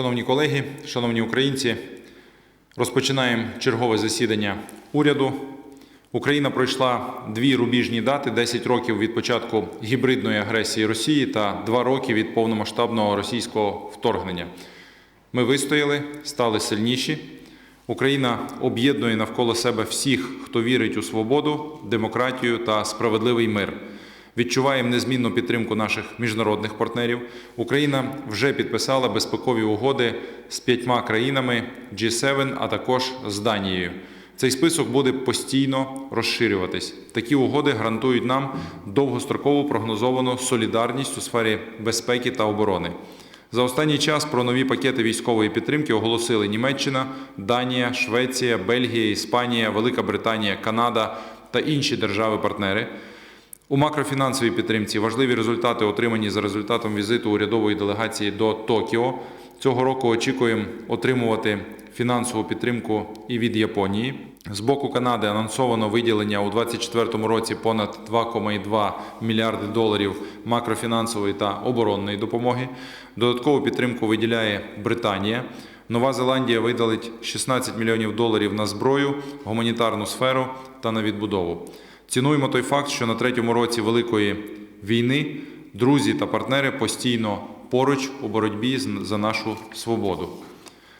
Шановні колеги, шановні українці, розпочинаємо чергове засідання уряду. Україна пройшла дві рубіжні дати: 10 років від початку гібридної агресії Росії та 2 роки від повномасштабного російського вторгнення. Ми вистояли, стали сильніші. Україна об'єднує навколо себе всіх, хто вірить у свободу, демократію та справедливий мир. Відчуваємо незмінну підтримку наших міжнародних партнерів. Україна вже підписала безпекові угоди з п'ятьма країнами G7, а також з Данією. Цей список буде постійно розширюватись. Такі угоди гарантують нам довгострокову прогнозовану солідарність у сфері безпеки та оборони. За останній час про нові пакети військової підтримки оголосили Німеччина, Данія, Швеція, Бельгія, Іспанія, Велика Британія, Канада та інші держави-партнери. У макрофінансовій підтримці важливі результати отримані за результатом візиту урядової делегації до Токіо. Цього року очікуємо отримувати фінансову підтримку і від Японії. З боку Канади анонсовано виділення у 2024 році понад 2,2 мільярди доларів макрофінансової та оборонної допомоги. Додаткову підтримку виділяє Британія. Нова Зеландія видалить 16 мільйонів доларів на зброю, гуманітарну сферу та на відбудову. Цінуємо той факт, що на третьому році великої війни друзі та партнери постійно поруч у боротьбі за нашу свободу.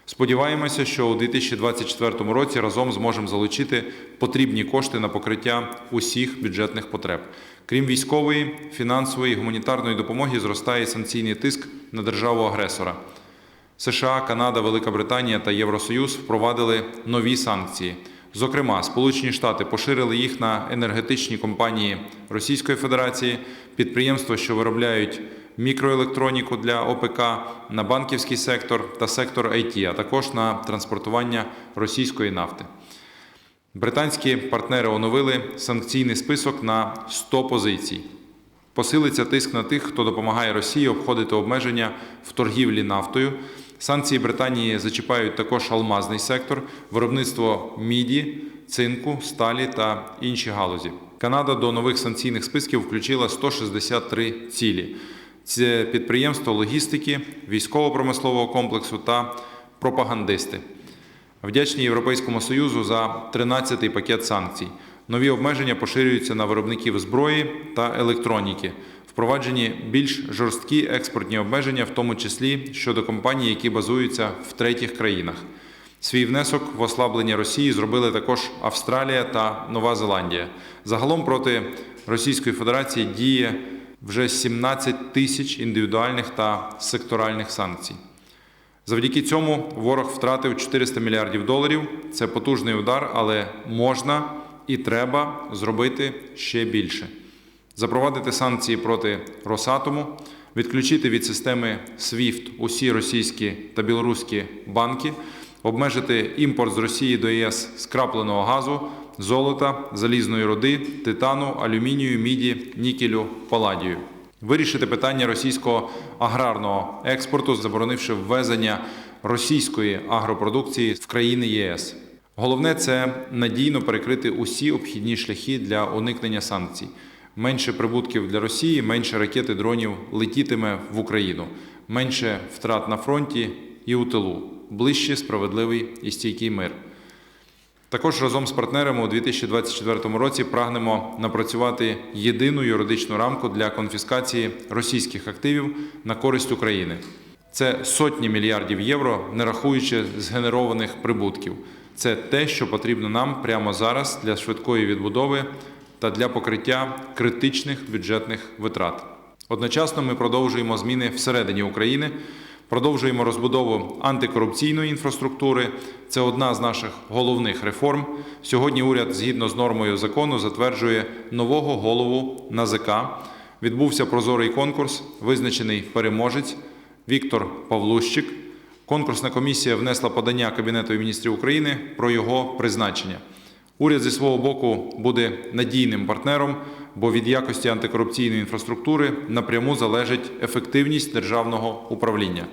Сподіваємося, що у 2024 році разом зможемо залучити потрібні кошти на покриття усіх бюджетних потреб. Крім військової, фінансової і гуманітарної допомоги, зростає санкційний тиск на державу-агресора. США, Канада, Велика Британія та Євросоюз впровадили нові санкції. Зокрема, Сполучені Штати поширили їх на енергетичні компанії Російської Федерації, підприємства, що виробляють мікроелектроніку для ОПК, на банківський сектор та сектор IT, а також на транспортування російської нафти. Британські партнери оновили санкційний список на 100 позицій. Посилиться тиск на тих, хто допомагає Росії обходити обмеження в торгівлі нафтою. Санкції Британії зачіпають також алмазний сектор, виробництво міді, цинку, сталі та інші галузі. Канада до нових санкційних списків включила 163 цілі. Це підприємства логістики, військово-промислового комплексу та пропагандисти. Вдячні Європейському Союзу за 13-й пакет санкцій. Нові обмеження поширюються на виробників зброї та електроніки. Впроваджені більш жорсткі експортні обмеження, в тому числі щодо компаній, які базуються в третіх країнах. Свій внесок в ослаблення Росії зробили також Австралія та Нова Зеландія. Загалом проти Російської Федерації діє вже 17 тисяч індивідуальних та секторальних санкцій. Завдяки цьому ворог втратив 400 мільярдів доларів. Це потужний удар, але можна і треба зробити ще більше. Запровадити санкції проти Росатому, відключити від системи SWIFT усі російські та білоруські банки, обмежити імпорт з Росії до ЄС скрапленого газу, золота, залізної руди, титану, алюмінію, міді, нікелю, паладію. Вирішити питання російського аграрного експорту, заборонивши ввезення російської агропродукції в країни ЄС. Головне це надійно перекрити усі обхідні шляхи для уникнення санкцій. Менше прибутків для Росії, менше ракет і дронів летітиме в Україну, менше втрат на фронті і у тилу, ближче справедливий і стійкий мир. Також разом з партнерами у 2024 році прагнемо напрацювати єдину юридичну рамку для конфіскації російських активів на користь України. Це сотні мільярдів євро, не рахуючи згенерованих прибутків. Це те, що потрібно нам прямо зараз для швидкої відбудови та для покриття критичних бюджетних витрат. Одночасно ми продовжуємо зміни всередині України. Продовжуємо розбудову антикорупційної інфраструктури. Це одна з наших головних реформ. Сьогодні уряд, згідно з нормою закону, затверджує нового голову НАЗК. Відбувся прозорий конкурс, визначений переможець Віктор Павлущик. Конкурсна комісія внесла подання Кабінету міністрів України про його призначення. Уряд зі свого боку буде надійним партнером, бо від якості антикорупційної інфраструктури напряму залежить ефективність державного управління.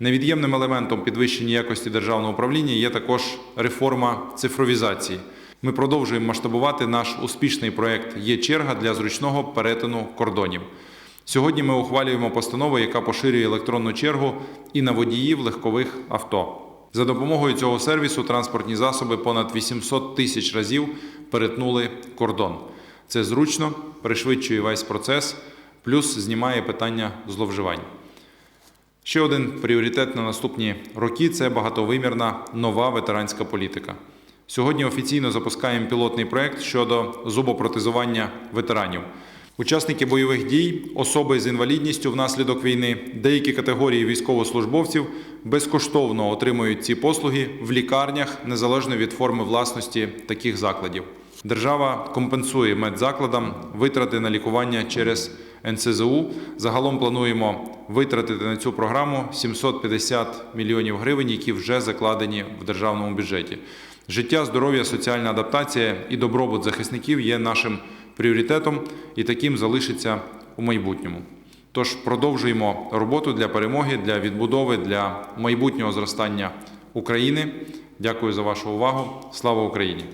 Невід'ємним елементом підвищення якості державного управління є також реформа цифровізації. Ми продовжуємо масштабувати наш успішний проект Є черга для зручного перетину кордонів. Сьогодні ми ухвалюємо постанову, яка поширює електронну чергу і на водіїв легкових авто. За допомогою цього сервісу транспортні засоби понад 800 тисяч разів перетнули кордон. Це зручно, пришвидшує весь процес, плюс знімає питання зловживань. Ще один пріоритет на наступні роки це багатовимірна нова ветеранська політика. Сьогодні офіційно запускаємо пілотний проект щодо зубопротезування ветеранів. Учасники бойових дій, особи з інвалідністю внаслідок війни, деякі категорії військовослужбовців безкоштовно отримують ці послуги в лікарнях незалежно від форми власності таких закладів. Держава компенсує медзакладам витрати на лікування через НСЗУ. Загалом плануємо витратити на цю програму 750 мільйонів гривень, які вже закладені в державному бюджеті. Життя, здоров'я, соціальна адаптація і добробут захисників є нашим пріоритетом і таким залишиться у майбутньому. Тож продовжуємо роботу для перемоги, для відбудови, для майбутнього зростання України. Дякую за вашу увагу. Слава Україні!